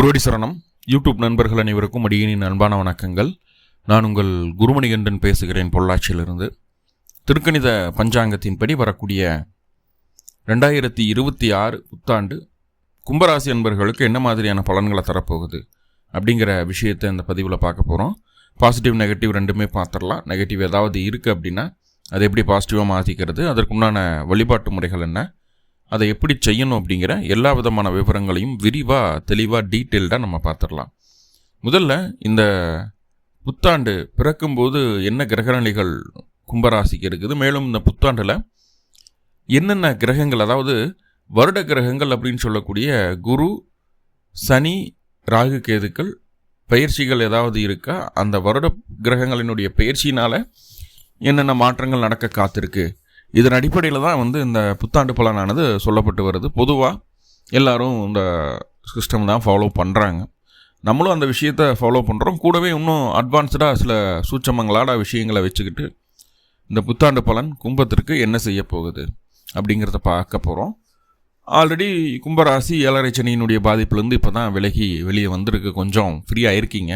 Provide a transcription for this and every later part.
குருவடி சரணம். யூடியூப் நண்பர்கள் அனைவருக்கும் அடியனின் அன்பான வணக்கங்கள். நான் உங்கள் குருமணிகண்டன் பேசுகிறேன் பொள்ளாச்சியிலிருந்து. திருக்கணித பஞ்சாங்கத்தின்படி வரக்கூடிய ரெண்டாயிரத்தி இருபத்தி ஆறு புத்தாண்டு கும்பராசி அன்பர்களுக்கு என்ன மாதிரியான பலன்களை தரப்போகுது அப்படிங்கிற விஷயத்தை இந்த பதிவில் பார்க்க போகிறோம் பாசிட்டிவ் நெகட்டிவ் ரெண்டுமே பார்த்துடலாம். நெகட்டிவ் ஏதாவது இருக்குது அப்படின்னா அதை எப்படி பாசிட்டிவாக மாற்றிக்கிறது அதற்குண்டான வழிபாட்டு முறைகள் என்ன? அதை எப்படி செய்யணும் அப்படிங்கிற எல்லா விதமான விவரங்களையும் விரிவாக தெளிவாக டீட்டெயில்டாக நம்ம பார்த்துடலாம். முதல்ல இந்த புத்தாண்டு பிறக்கும்போது என்ன கிரகநிலைகள் கும்பராசிக்கு இருக்குது? மேலும் இந்த புத்தாண்டில் என்னென்ன கிரகங்கள் அதாவது வருட கிரகங்கள் அப்படின்னு சொல்லக்கூடிய குரு சனி ராகு கேதுக்கள் பயிற்சிகள் ஏதாவது இருக்கா? அந்த வருட கிரகங்களினுடைய பயிற்சியினால் என்னென்ன மாற்றங்கள் நடக்க காத்திருக்கு? இதன் அடிப்படையில் தான் வந்து இந்த புத்தாண்டு பலனானது சொல்லப்பட்டு வருது. பொதுவாக எல்லாரும் இந்த சிஸ்டம் தான் ஃபாலோ பண்ணுறாங்க நம்மளும் அந்த விஷயத்தை ஃபாலோ பண்ணுறோம் கூடவே இன்னும் அட்வான்ஸ்டாக சில சூச்சமங்களாட விஷயங்களை வச்சுக்கிட்டு இந்த புத்தாண்டு பலன் கும்பத்திற்கு என்ன செய்ய போகுது அப்படிங்கிறத பார்க்க போகிறோம் ஆல்ரெடி கும்பராசி ஏழரை சனியினுடைய பாதிப்புலேருந்து இப்போ தான் விலகி வெளியே வந்திருக்கு. கொஞ்சம் ஃப்ரீயாக இருக்கீங்க.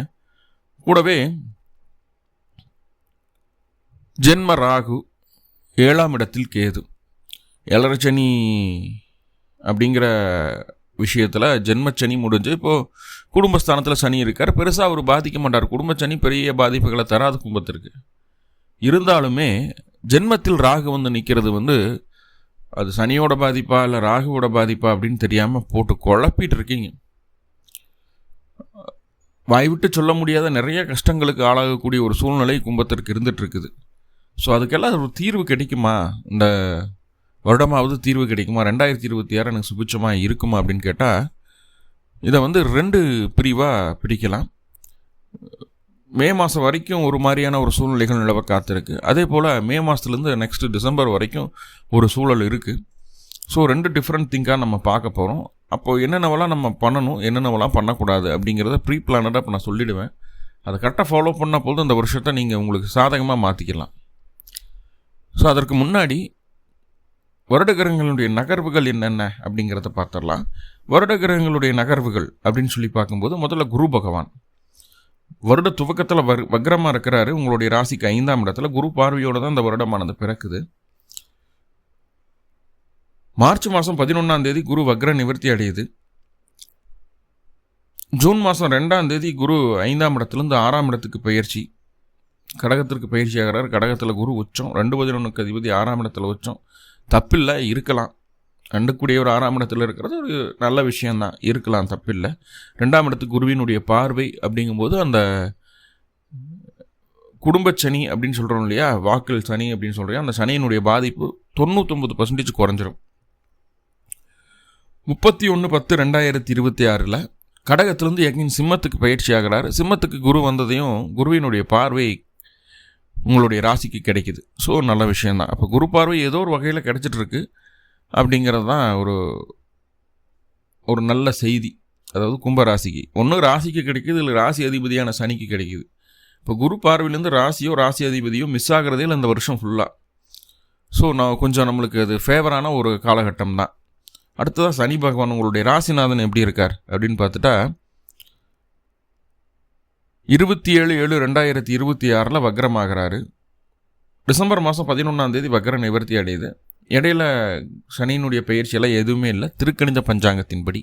கூடவே ஜென்ம ராகு ஏழாம் இடத்தில் கேது. எலரச்சனி அப்படிங்கிற விஷயத்தில் ஜென்மச்சனி முடிஞ்சு இப்போது குடும்பஸ்தானத்தில் சனி இருக்கார். பெருசாக அவர் பாதிக்க மாட்டார். குடும்பச்சனி பெரிய பாதிப்புகளை தராத கும்பத்திற்கு இருந்தாலுமே ஜென்மத்தில் ராகு வந்து நிற்கிறது வந்து அது சனியோட பாதிப்பா இல்லை ராகுவோட பாதிப்பா அப்படின்னு தெரியாமல் போட்டு குழப்பிட்டு இருக்கீங்க. வாய்விட்டு சொல்ல முடியாத நிறைய கஷ்டங்களுக்கு ஆளாகக்கூடிய ஒரு சூழ்நிலை கும்பத்திற்கு இருந்துட்டு இருக்குது. ஸோ அதுக்கெல்லாம் ஒரு தீர்வு கிடைக்குமா? இந்த வருடமாவது தீர்வு கிடைக்குமா? ரெண்டாயிரத்தி இருபத்தி ஆறு எனக்கு சுபிச்சமாக இருக்குமா அப்படின்னு கேட்டால் இதை வந்து ரெண்டு பிரிவாக பிடிக்கலாம் மே மாதம் வரைக்கும் ஒரு மாதிரியான ஒரு சூழ்நிலைகள் நிலவ காத்திருக்கு. அதே போல் மே மாதத்துலேருந்து நெக்ஸ்ட் டிசம்பர் வரைக்கும் ஒரு சூழல் இருக்குது ஸோ ரெண்டு டிஃப்ரெண்ட் திங்காக நம்ம பார்க்க போகிறோம் அப்போது என்னென்னவெல்லாம் நம்ம பண்ணணும் என்னென்னவெல்லாம் பண்ணக்கூடாது அப்படிங்கிறத ப்ரீ பிளானடாக இப்போ நான் சொல்லிவிடுவேன் அதை கரெக்டாக ஃபாலோ பண்ண போது அந்த வருஷத்தை நீங்கள் உங்களுக்கு சாதகமாக மாற்றிக்கலாம் ஸோ அதற்கு முன்னாடி வருடகிரகங்களுடைய நகர்வுகள் என்னென்ன அப்படிங்கிறத பார்த்துடலாம். வருடகிரகங்களுடைய நகர்வுகள் அப்படின்னு சொல்லி பார்க்கும்போது முதல்ல குரு பகவான். வருட துவக்கத்தில் வர் வக்ரமாக இருக்கிறாரு. உங்களுடைய ராசிக்கு ஐந்தாம் இடத்துல குரு பார்வையோடு தான் இந்த வருடமானது பிறக்குது. மார்ச் மாதம் பதினொன்றாம் தேதி குரு வக்ர நிவர்த்தி அடையுது. ஜூன் மாதம் ரெண்டாம் தேதி குரு ஐந்தாம் இடத்துலேருந்து ஆறாம் இடத்துக்கு பயிற்சி. கடகத்திற்கு பயிற்சி ஆகிறார் கடகத்தில் குரு உச்சம். ரெண்டு பதினொன்றுக்கு அதிபதி ஆறாம் இடத்துல உச்சம். தப்பில்லை இருக்கலாம். ரெண்டுக்குடிய ஒரு ஆறாம் இடத்துல இருக்கிறது ஒரு நல்ல விஷயந்தான் இருக்கலாம் தப்பில்லை. ரெண்டாம் இடத்துக்கு குருவினுடைய பார்வை அப்படிங்கும்போது அந்த குடும்ப சனி அப்படின்னு சொல்கிறோம் இல்லையா? வாக்கில் சனி அப்படின்னு சொல்கிறோம் அந்த சனியினுடைய பாதிப்பு தொண்ணூத்தொம்பது பர்சன்டேஜ் குறைஞ்சிரும். முப்பத்தி ஒன்று பத்து ரெண்டாயிரத்தி இருபத்தி ஆறில் கடகத்திலேருந்து எங்கின் சிம்மத்துக்கு பயிற்சி ஆகிறார் சிம்மத்துக்கு குரு வந்ததையும் குருவினுடைய பார்வை உங்களுடைய ராசிக்கு கிடைக்குது. ஸோ நல்ல விஷயந்தான் அப்போ குரு பார்வை ஏதோ ஒரு வகையில் கிடச்சிட்ருக்கு அப்படிங்கிறது தான் ஒரு ஒரு நல்ல செய்தி. அதாவது கும்ப ராசிக்கு. ஒன்று ராசிக்கு கிடைக்குது இல்லை ராசி அதிபதியான சனிக்கு கிடைக்குது. இப்போ குரு பார்வையிலேருந்து ராசியோ ராசி அதிபதியோ மிஸ் ஆகிறதே இல்லை இந்த வருஷம் ஃபுல்லாக ஸோ நான் கொஞ்சம் நம்மளுக்கு அது ஃபேவரான ஒரு காலகட்டம் தான் அடுத்ததாக சனி பகவான் உங்களுடைய ராசிநாதன் எப்படி இருக்கார் அப்படின்னு பார்த்துட்டா இருபத்தி ஏழு ஏழு ரெண்டாயிரத்தி இருபத்தி ஆறில் வக்ரமாகிறாரு. டிசம்பர் மாதம் பதினொன்றாந்தேதி வக்ர நிவர்த்தி அடையுது. இடையில சனியினுடைய பயிற்சியெல்லாம் எதுவுமே இல்லை. திருக்கணித பஞ்சாங்கத்தின்படி.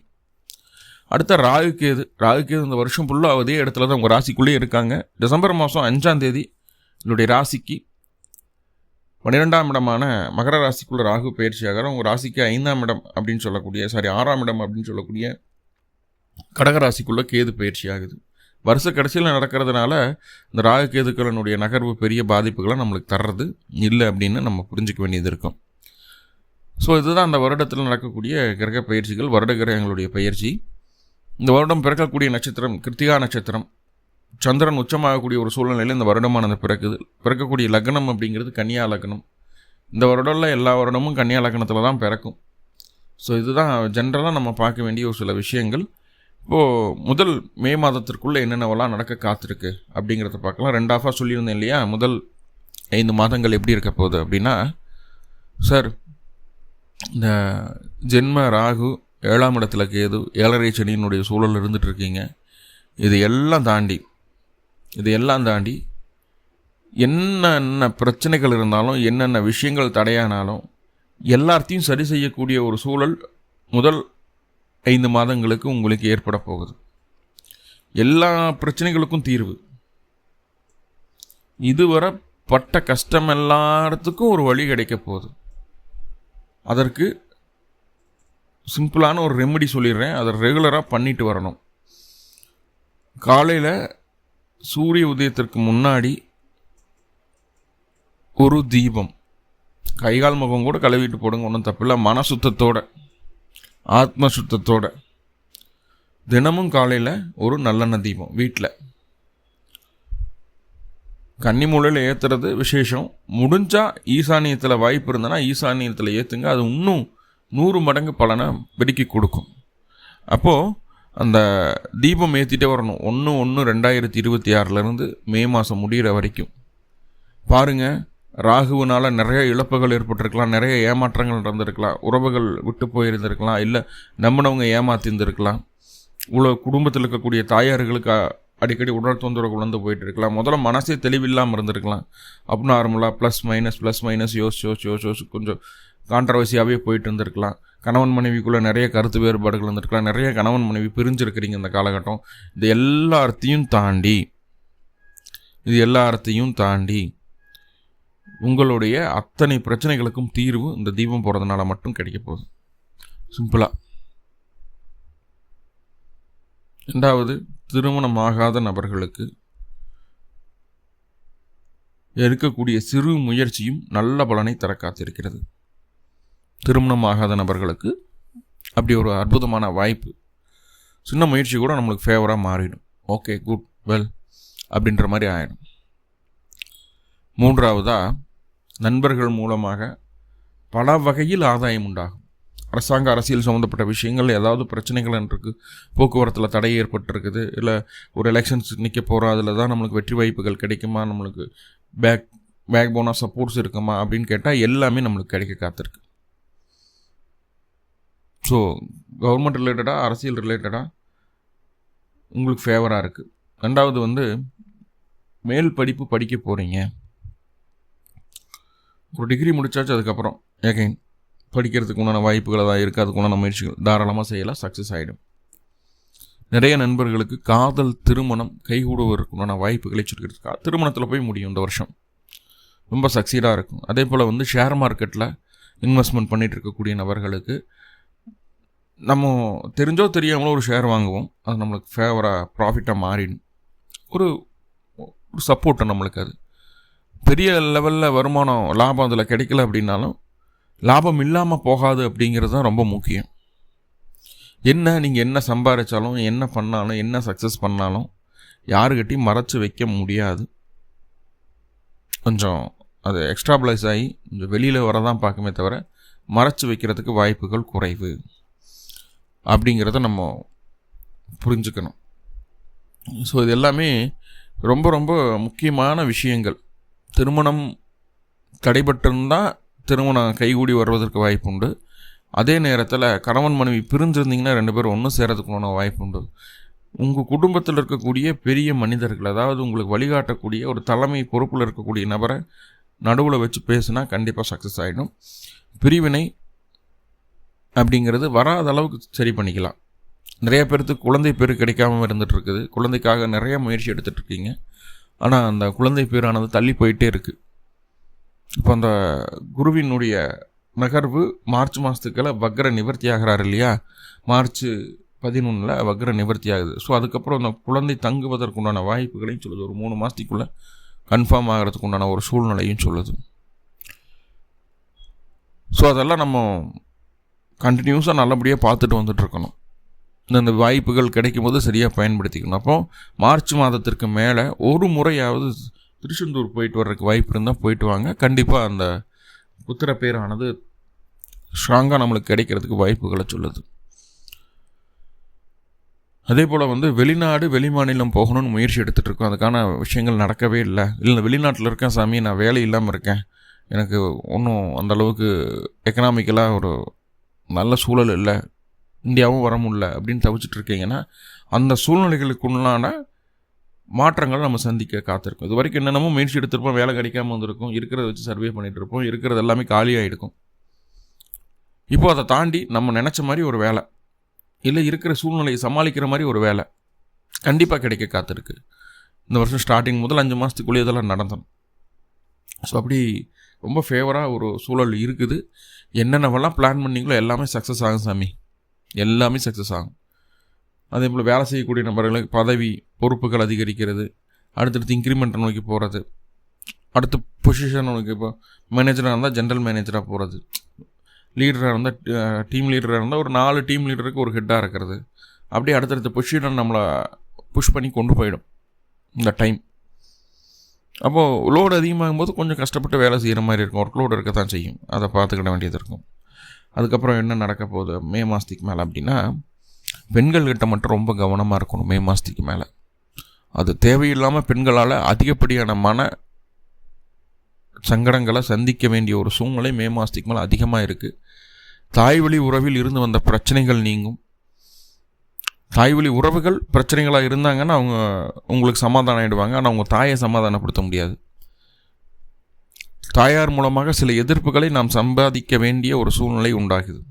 அடுத்த ராகு கேது. ராகு கேது இந்த வருஷம் ஃபுல்லாக அதே இடத்துல தான் உங்கள் ராசிக்குள்ளேயே இருக்காங்க. டிசம்பர் மாதம் அஞ்சாம் தேதி என்னுடைய ராசிக்கு பன்னிரெண்டாம் இடமான மகர ராசிக்குள்ள ராகு பயிற்சி ஆகிற உங்கள் ராசிக்கு ஐந்தாம் இடம் அப்படின்னு சொல்லக்கூடிய சாரி ஆறாம் இடம் அப்படின்னு சொல்லக்கூடிய கடகராசிக்குள்ளே கேது பயிற்சி ஆகுது. வருஷ கடைசியில் நடக்கிறதுனால இந்த ராகு கேதுக்களினுடைய நகர்வு பெரிய பாதிப்புகளை நம்மளுக்கு தர்றது இல்லை அப்படின்னு நம்ம புரிஞ்சிக்க வேண்டியது இருக்கும். ஸோ இதுதான் அந்த வருடத்தில் நடக்கக்கூடிய கிரக பயிற்சிகள் வருட கிரகங்களுடைய பயிற்சி. இந்த வருடம் பிறக்கக்கூடிய நட்சத்திரம் கிருத்திகா நட்சத்திரம். சந்திரன் உச்சமாகக்கூடிய ஒரு சூழ்நிலையில் இந்த வருடமானது பிறக்குது. பிறக்கக்கூடிய லக்னம் அப்படிங்கிறது கன்னியா லக்னம். இந்த வருடம்ல எல்லா வருடமும் கன்னியா லக்னத்தில் தான் பிறக்கும். ஸோ இதுதான் ஜென்ரலாக நம்ம பார்க்க வேண்டிய ஒரு சில விஷயங்கள். இப்போது முதல் மே மாதத்திற்குள்ளே என்னென்னவெல்லாம் நடக்க காத்திருக்கு அப்படிங்கிறத பார்க்கலாம். ரெண்டு ஆஃபாக சொல்லியிருந்தேன் இல்லையா? முதல் ஐந்து மாதங்கள் எப்படி இருக்க போகுது அப்படின்னா சார் இந்த ஜென்ம ராகு ஏழாம் இடத்துல கேது ஏழரை சனியினுடைய சூழல் இருந்துகிட்ருக்கீங்க இது எல்லாம் தாண்டி இது எல்லாம் தாண்டி என்னென்ன பிரச்சனைகள் இருந்தாலும் என்னென்ன விஷயங்கள் தடையானாலும் எல்லாத்தையும் சரி செய்யக்கூடிய ஒரு சூழல் முதல் ஐந்து மாதங்களுக்கு உங்களுக்கு ஏற்பட போகுது. எல்லா பிரச்சனைகளுக்கும் தீர்வு. இதுவரை பட்ட கஷ்டம் எல்லாத்துக்கும் ஒரு வழி கிடைக்க போகுது. அதற்கு சிம்பிளான ஒரு ரெமெடி சொல்லிடுறேன். அதை ரெகுலராக பண்ணிட்டு வரணும். காலையில் சூரிய உதயத்திற்கு முன்னாடி ஒரு தீபம். கைகால் முகம் கூட கழுவிட்டு போடுங்க ஒன்றும் தப்பில்லை. மன சுத்தத்தோடு ஆத்ம சுத்தத்தோட தினமும் காலையில் ஒரு நல்லெண்ணெய் தீபம் வீட்டில் கன்னி மூலையில் ஏற்றுறது விசேஷம். முடிஞ்சால் ஈசானியத்தில் வாய்ப்பு இருந்தனா ஈசானியத்தில் ஏற்றுங்க அது இன்னும் நூறு மடங்கு பலனை பெருக்கி கொடுக்கும். அப்போது அந்த தீபம் ஏற்றிட்டே வரணும். ஒன்று ஒன்று ரெண்டாயிரத்தி இருபத்தி ஆறிலேருந்து மே மாதம் முடிகிற வரைக்கும். பாருங்கள் ராகுவினால் நிறைய இழப்புகள் ஏற்பட்டிருக்கலாம் நிறைய ஏமாற்றங்கள் நடந்திருக்கலாம் உறவுகள் விட்டு போயிருந்திருக்கலாம் இல்லை நம்பினவங்க ஏமாத்திருந்திருக்கலாம். இவ்வளோ குடும்பத்தில் இருக்கக்கூடிய தாயார்களுக்கு அடிக்கடி உடல் தொந்தரவு குழந்து போயிட்டு இருக்கலாம் முதல்ல மனசே தெளிவில்லாமல் இருந்திருக்கலாம். அப் நார்மலாக ப்ளஸ் மைனஸ் ப்ளஸ் மைனஸ் யோசிச்சு யோசிச்சு யோசிச்சு யோசிச்சு கொஞ்சம் கான்ட்ரவர்சியாகவே போயிட்டு இருந்திருக்கலாம் கணவன் மனைவிக்குள்ளே நிறைய கருத்து வேறுபாடுகள் இருந்திருக்கலாம். நிறைய கணவன் மனைவி பிரிஞ்சிருக்கிறீங்க இந்த காலகட்டம். இது எல்லாத்தையும் தாண்டி இது எல்லாத்தையும் தாண்டி உங்களுடைய அத்தனை பிரச்சனைகளுக்கும் தீர்வு இந்த தீபம் போகிறதுனால மட்டும் கிடைக்க போகுது. சிம்பிளாக ரெண்டாவது திருமணமாகாத நபர்களுக்கு எடுக்கக்கூடிய சிறு முயற்சியும் நல்ல பலனை தர காத்திருக்கிறது. திருமணமாகாத நபர்களுக்கு அப்படி ஒரு அற்புதமான வாய்ப்பு. சின்ன முயற்சி கூட நம்மளுக்கு ஃபேவராக மாறிடும். ஓகே குட் வெல் அப்படின்ற மாதிரி ஆகிடும் மூன்றாவதாக நண்பர்கள் மூலமாக பல வகையில் ஆதாயம் உண்டாகும். அரசாங்க அரசியல் சம்மந்தப்பட்ட விஷயங்கள் ஏதாவது பிரச்சனைகள் இருக்குது போக்குவரத்தில் தடை ஏற்பட்டிருக்குது இல்லை ஒரு எலெக்ஷன்ஸ் நிற்க போகிறோம் அதில் தான் நம்மளுக்கு வெற்றி வாய்ப்புகள் கிடைக்குமா நம்மளுக்கு பேக் பேக் போனாக சப்போர்ட்ஸ் இருக்குமா அப்படின்னு கேட்டால் எல்லாமே நம்மளுக்கு கிடைக்க காத்திருக்கு. ஸோ கவர்மெண்ட் ரிலேட்டடாக அரசியல் ரிலேட்டடாக உங்களுக்கு ஃபேவராக இருக்குது ரெண்டாவது வந்து மேல் படிப்பு படிக்க போகிறீங்க ஒரு டிகிரி முடித்தாச்சு அதுக்கப்புறம் ஏகைன் படிக்கிறதுக்கு உண்டான வாய்ப்புகள் ஏதாவது இருக்குது அதுக்குண்டான முயற்சிகள். தாராளமாக செய்யலாம் சக்ஸஸ் ஆகிடும் நிறைய நண்பர்களுக்கு காதல் திருமணம் கைகூடுவதற்கு உண்டான வாய்ப்புகளை சொல்லிக்கிறதுக்காக திருமணத்தில் போய் முடியும் இந்த வருஷம். ரொம்ப சக்சீடாக இருக்கும். அதே போல் வந்து ஷேர் மார்க்கெட்டில் இன்வெஸ்ட்மெண்ட் பண்ணிகிட்டு இருக்கக்கூடிய நபர்களுக்கு நம்ம தெரிஞ்சோ தெரியாமலோ ஒரு ஷேர் வாங்குவோம். அது நம்மளுக்கு ஃபேவராக ப்ராஃபிட்டாக மாறிடும். ஒரு ஒரு சப்போர்ட்டு நம்மளுக்கு அது. பெரிய லெவலில் வருமானம் லாபம் அதில் கிடைக்கல அப்படின்னாலும் லாபம் இல்லாமல் போகாது அப்படிங்கிறது தான் ரொம்ப முக்கியம். என்ன நீங்கள் என்ன சம்பாதிச்சாலும் என்ன பண்ணாலும் என்ன சக்ஸஸ் பண்ணாலும் யாருக்கிட்டையும் மறைச்சி வைக்க முடியாது. கொஞ்சம் அது எக்ஸ்ட்ராபிளைஸ் ஆகி கொஞ்சம் வெளியில் வரதான் பார்க்குமே தவிர மறைச்சி வைக்கிறதுக்கு வாய்ப்புகள் குறைவு அப்படிங்கிறத நம்ம புரிஞ்சுக்கணும். ஸோ இது எல்லாமே ரொம்ப ரொம்ப முக்கியமான விஷயங்கள். திருமணம் தடைபட்டிருந்தால் திருமணம் கைகூடி வருவதற்கு வாய்ப்பு உண்டு அதே நேரத்தில் கணவன் மனைவி பிரிஞ்சிருந்தீங்கன்னா ரெண்டு பேரும் ஒன்றும் சேரத்துக்குமான வாய்ப்பு உண்டு உங்கள் குடும்பத்தில் இருக்கக்கூடிய பெரிய மனிதர்கள் அதாவது உங்களுக்கு வழிகாட்டக்கூடிய ஒரு தலைமை பொறுப்பில் இருக்கக்கூடிய நபரை நடுவில் வச்சு பேசுனா கண்டிப்பாக சக்ஸஸ் ஆகிடும் பிரிவினை அப்படிங்கிறது வராத அளவுக்கு சரி பண்ணிக்கலாம். நிறைய பேருக்கு குழந்தை பேர் கிடைக்காம இருந்துகிட்டு இருக்குது. குழந்தைக்காக நிறைய முயற்சி எடுத்துகிட்ருக்கீங்க ஆனால் அந்த குழந்தை பேரானது தள்ளி போயிட்டே இருக்குது இப்போ அந்த குருவினுடைய நகர்வு மார்ச் மாதத்துக்கெல்லாம் வக்ர நிவர்த்தி ஆகிறார் இல்லையா? மார்ச் பதினொன்றில் வக்ர நிவர்த்தி ஆகுது ஸோ அதுக்கப்புறம் அந்த குழந்தை தங்குவதற்கு உண்டான வாய்ப்புகளையும் சொல்லுது. ஒரு மூணு மாதத்துக்குள்ளே கன்ஃபார்ம் ஆகிறதுக்கு உண்டான ஒரு சூழ்நிலையும் சொல்லுது. ஸோ அதெல்லாம் நம்ம கண்டினியூஸாக நல்லபடியாக பார்த்துட்டு வந்துட்டுருக்கணும் இந்த வாய்ப்புகள் கிடைக்கும் போது சரியாக பயன்படுத்திக்கணும். அப்போ மார்ச் மாதத்திற்கு மேலே ஒரு முறையாவது திருச்செந்தூர் போயிட்டு வர்றதுக்கு வாய்ப்பு இருந்தால் போயிட்டு வாங்க. கண்டிப்பாக அந்த புத்திர பேரானது ஸ்ட்ராங்காக நம்மளுக்கு கிடைக்கிறதுக்கு வாய்ப்புகளை சொல்லுது. அதே போல் வந்து வெளிநாடு வெளிமாநிலம் போகணும்னு முயற்சி எடுத்துகிட்டு இருக்கோம். அதுக்கான விஷயங்கள் நடக்கவே இல்லை. இல்லை வெளிநாட்டில் இருக்கேன் சாமி. நான் வேலை இல்லாமல் இருக்கேன். எனக்கு ஒன்றும் அந்தளவுக்கு எக்கனாமிக்கலாக ஒரு நல்ல சூழல் இல்லை. இந்தியாவும் வர முடியல அப்படின்னு தவிச்சிட்டு இருக்கீங்கன்னா அந்த சூழ்நிலைகளுக்குள்ளான மாற்றங்களை நம்ம சந்திக்க காத்திருக்கோம். இது வரைக்கும் என்னென்னமோ முயற்சி எடுத்திருப்போம் வேலை கிடைக்காம வந்திருக்கும் இருக்கிறத வச்சு சர்வே பண்ணிகிட்டு இருப்போம் இருக்கிறது எல்லாமே காலியாகிடுக்கும் இப்போ அதை தாண்டி நம்ம நினச்ச மாதிரி ஒரு வேலை இல்லை இருக்கிற சூழ்நிலையை சமாளிக்கிற மாதிரி ஒரு வேலை கண்டிப்பாக கிடைக்க காத்திருக்கு. இந்த வருஷம் ஸ்டார்டிங் முதல் அஞ்சு மாதத்துக்குள்ளே இதெல்லாம் நடந்தோம். ஸோ அப்படி ரொம்ப ஃபேவராக ஒரு சூழல் இருக்குது. என்னென்னவெல்லாம் பிளான் பண்ணீங்களோ எல்லாமே சக்ஸஸ் ஆகும் சாமி. எல்லாமே சக்ஸஸ் ஆகும். அதே போல் வேலை செய்யக்கூடிய நபர்களுக்கு பதவி பொறுப்புகள் அதிகரிக்கிறது. அடுத்தடுத்து இன்க்ரிமெண்ட்டை நோக்கி போகிறது அடுத்த பொசிஷன் நோக்கி இப்போ மேனேஜராக இருந்தால் ஜென்ரல் மேனேஜராக போகிறது லீடராக இருந்தால் டீம் லீடராக இருந்தால் ஒரு நாலு டீம் லீடருக்கு ஒரு ஹெட்டாக இருக்கிறது. அப்படியே அடுத்தடுத்த பொசிஷனை நம்மளை புஷ் பண்ணி கொண்டு போயிடும். இந்த டைம் அப்போது லோடு அதிகமாகும் போது கொஞ்சம் கஷ்டப்பட்டு வேலை செய்கிற மாதிரி இருக்கும். ஒர்க் லோடு இருக்க தான் செய்யும். அதை பார்த்துக்கிட வேண்டியது இருக்கும். அதுக்கப்புறம் என்ன நடக்க போகுது? மே மாதத்துக்கு மேலே அப்படின்னா பெண்கள்கிட்ட மட்டும் ரொம்ப கவனமாக இருக்கணும் மே மாதத்துக்கு மேலே. அது தேவையில்லாமல் பெண்களால் அதிகப்படியான மன சங்கடங்களை சந்திக்க வேண்டிய ஒரு சூழ்நிலை மே மாதத்துக்கு மேலே அதிகமாக இருக்குது தாய்வழி உறவில் இருந்து வந்த பிரச்சனைகள் நீங்கும். தாய்வழி உறவுகள் பிரச்சனைகளாக இருந்தாங்கன்னா அவங்க உங்களுக்கு சமாதானம் ஆகிடுவாங்க ஆனால் அவங்க தாயை சமாதானப்படுத்த முடியாது. தாயார் மூலமாக சில எதிர்ப்புகளை நாம் சம்பாதிக்க வேண்டிய ஒரு சூழ்நிலை உண்டாகுது.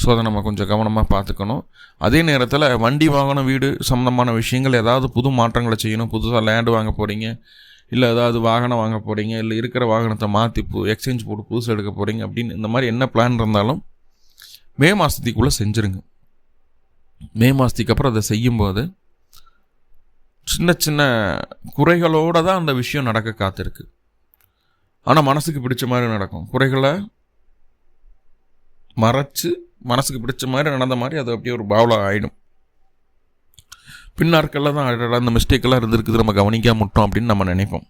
ஸோ அதை நம்ம கொஞ்சம் கவனமாக பார்த்துக்கணும். அதே நேரத்தில் வண்டி வாகனம் வீடு சம்மந்தமான விஷயங்கள் ஏதாவது புது மாற்றங்களை செய்யணும். புதுசாக லேண்டு வாங்க போகிறீங்க இல்லை ஏதாவது வாகனம் வாங்க போகிறீங்க இல்லை இருக்கிற வாகனத்தை மாற்றி பு எக்ஸ்சேஞ்ச் போட்டு புதுசு எடுக்க போகிறீங்க அப்படின்னு இந்த மாதிரி என்ன பிளான் இருந்தாலும் மே மாதத்துக்குள்ளே செஞ்சுருங்க. மே மாதத்துக்கு அப்புறம் அதை செய்யும்போது சின்ன சின்ன குறைகளோடு தான் அந்த விஷயம் நடக்க காத்திருக்கு. ஆனால் மனசுக்கு பிடிச்ச மாதிரி நடக்கும். குறைகளை மறைச்சு மனசுக்கு பிடிச்ச மாதிரி நடந்த மாதிரி அது அப்படியே ஒரு பாவலாக ஆகிடும் பின்னாட்களில் தான் அடடா அந்த மிஸ்டேக்கெல்லாம் இருந்திருக்குது. நம்ம கவனிக்காம முட்டோம் அப்படின்னு நம்ம நினைப்போம்.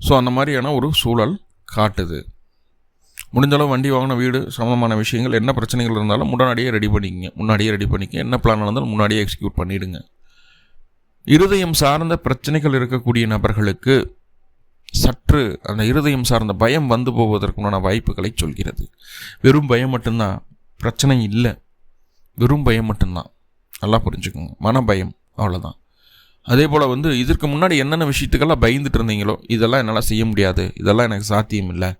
ஸோ அந்த மாதிரியான ஒரு சூழல் காட்டுது. முடிஞ்சளவு வண்டி வாங்கின வீடு சம்மந்தமான விஷயங்கள் என்ன பிரச்சனைகள் இருந்தாலும் முன்னாடியே ரெடி பண்ணிக்கங்க. முன்னாடியே ரெடி பண்ணிக்க என்ன பிளான் இருந்தாலும் முன்னாடியே எக்ஸிக்யூட் பண்ணிவிடுங்க இருதயம் சார்ந்த பிரச்சனைகள் இருக்கக்கூடிய நபர்களுக்கு சற்று அந்த இருதயம் சார்ந்த பயம் வந்து போவதற்குண்டான வாய்ப்புகளை சொல்கிறது. வெறும் பயம் மட்டும்தான். பிரச்சனை இல்லை. வெறும் பயம் மட்டும்தான். நல்லா புரிஞ்சுக்கோங்க. மன பயம் அவ்வளோதான் அதே போல் வந்து இதற்கு முன்னாடி என்னென்ன விஷயத்துக்கெல்லாம் பயந்துட்டு இருந்தீங்களோ இதெல்லாம் என்னால் செய்ய முடியாது. இதெல்லாம் எனக்கு சாத்தியம் இல்லை.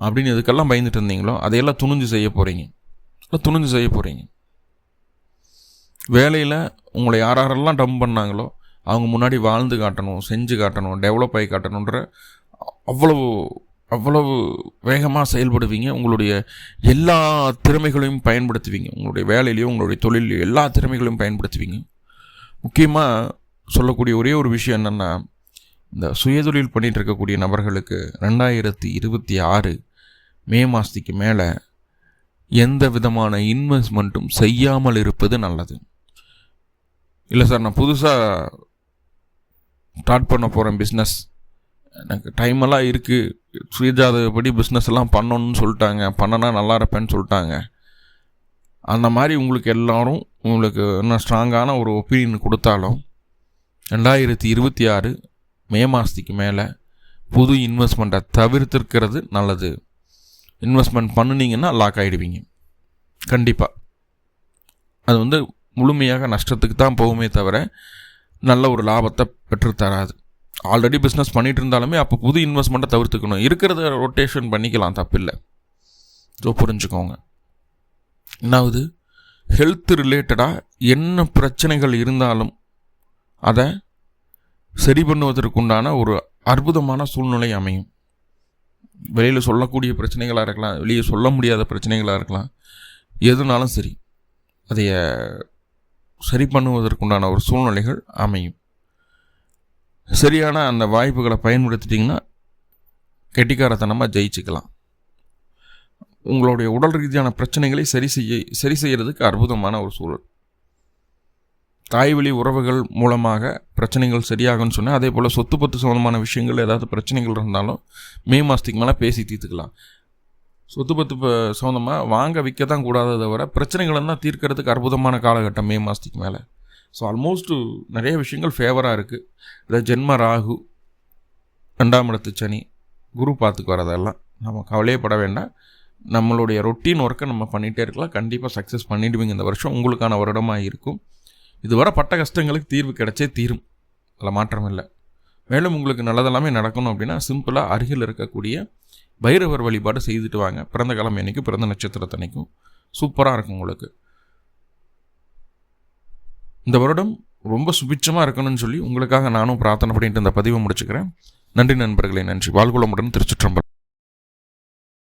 அப்படின்னு இதுக்கெல்லாம் பயந்துட்டு இருந்தீங்களோ அதையெல்லாம் துணிஞ்சு செய்ய போகிறீங்க துணிஞ்சு செய்ய போகிறீங்க வேலையில் உங்களை யார் யாரெல்லாம் டம் பண்ணாங்களோ அவங்க முன்னாடி வாழ்ந்து காட்டணும் செஞ்சு காட்டணும் டெவலப் ஆகி காட்டணுன்ற அவ்வளவு அவ்வளவு வேகமாக செயல்படுவீங்க. உங்களுடைய எல்லா திறமைகளையும் பயன்படுத்துவீங்க. உங்களுடைய வேலையிலையும் உங்களுடைய தொழிலையும் எல்லா திறமைகளையும் பயன்படுத்துவீங்க. முக்கியமாக சொல்லக்கூடிய ஒரே ஒரு விஷயம் என்னென்னா இந்த சுயதொழில் பண்ணிகிட்டு இருக்கக்கூடிய நபர்களுக்கு ரெண்டாயிரத்தி இருபத்தி ஆறு மே மாதத்துக்கு மேலே எந்த விதமான இன்வெஸ்ட்மெண்ட்டும் செய்யாமல் இருப்பது நல்லது. இல்லை சார் நான் புதுசாக ஸ்டார்ட் பண்ண போகிறேன் பிஸ்னஸ் எனக்கு டைமெல்லாம் இருக்குது சுயஜாதகப்படி பிஸ்னஸ் எல்லாம் பண்ணணும்னு சொல்லிட்டாங்க. பண்ணனா நல்லா இருப்பேன்னு சொல்லிட்டாங்க. அந்த மாதிரி உங்களுக்கு எல்லோரும் உங்களுக்கு இன்னும் ஸ்ட்ராங்கான ஒரு ஒப்பீனியன் கொடுத்தாலும் ரெண்டாயிரத்தி இருபத்தி ஆறு மே மாதத்துக்கு மேலே புது இன்வெஸ்ட்மெண்ட்டை தவிர்த்திருக்கிறது நல்லது. இன்வெஸ்ட்மெண்ட் பண்ணினீங்கன்னா லாக் ஆகிடுவீங்க கண்டிப்பாக அது வந்து முழுமையாக நஷ்டத்துக்கு தான் போகுமே தவிர நல்ல ஒரு லாபத்தை பெற்றுத்தராது ஆல்ரெடி பிஸ்னஸ் பண்ணிகிட்டு இருந்தாலுமே அப்போ புது இன்வெஸ்ட்மெண்ட்டை தவிர்த்துக்கணும். இருக்கிறத ரொட்டேஷன் பண்ணிக்கலாம் தப்பில்லை. ஸோ புரிஞ்சுக்கோங்க. என்னாவது ஹெல்த் ரிலேட்டடாக என்ன பிரச்சனைகள் இருந்தாலும் அதை சரி பண்ணுவதற்குண்டான ஒரு அற்புதமான சூழ்நிலை அமையும். வெளியில் சொல்லக்கூடிய பிரச்சனைகளாக இருக்கலாம் வெளியே சொல்ல முடியாத பிரச்சனைகளாக இருக்கலாம். எதுனாலும் சரி. அதைய சரி பண்ணுவதற்குண்டான ஒரு சூழ்நிலைகள் அமையும். சரியான அந்த வாய்ப்புகளை பயன்படுத்திட்டிங்கன்னா கெட்டிக்காரத்தனமாக ஜெயிச்சுக்கலாம். உங்களுடைய உடல் ரீதியான பிரச்சனைகளை சரி செய்ய சரி செய்கிறதுக்கு அற்புதமான ஒரு சூழல். தாய்வழி உறவுகள் மூலமாக பிரச்சனைகள் சரியாகும்னு சொன்னால் அதே போல் சொத்து பத்து சம்மந்தமான விஷயங்கள் ஏதாவது பிரச்சனைகள் இருந்தாலும் மே மாதத்துக்கு மேலே பேசி தீர்த்துக்கலாம். சொத்து பத்து சம்மந்தமாக வாங்க விற்க தான் கூடாததை தவிர பிரச்சனைகளை தான் தீர்க்கறதுக்கு அற்புதமான காலகட்டம் மே மாதத்துக்கு மேலே. ஸோ ஆல்மோஸ்ட்டு நிறைய விஷயங்கள் ஃபேவராக இருக்குது இந்த ஜென்ம ராகு ரெண்டாம் இடத்து சனி குரு பார்த்துக்கு வரதெல்லாம் நம்ம கவலையே பட வேண்டாம். நம்மளுடைய ரொட்டீன் ஒர்க்கை நம்ம பண்ணிகிட்டே இருக்கலாம். கண்டிப்பாக சக்ஸஸ் பண்ணிடுவீங்க இந்த வருஷம். உங்களுக்கான வருடமாக இருக்கும். இதுவரை பட்ட கஷ்டங்களுக்கு தீர்வு கிடைச்சே தீரும். அதில் மாற்றம் இல்லை மேலும் உங்களுக்கு நல்லதெல்லாமே நடக்கணும் அப்படின்னா சிம்பிளாக அருகில் இருக்கக்கூடிய பைரவர் வழிபாடு செய்துட்டு வாங்க. பிறந்த கிழமை அன்னைக்கு பிறந்த நட்சத்திரத்தன்னைக்கும். சூப்பராக இருக்கும் உங்களுக்கு. இந்த வருடம் ரொம்ப சுபிட்சமாக இருக்கணும்னு சொல்லி உங்களுக்காக நானும் பிரார்த்தனை பண்ணிட்டு இந்த பதிவை முடிச்சுக்கிறேன். நன்றி நண்பர்களே நன்றி. வாழ்குளமுடன் திருச்சிற்றம்பலம்.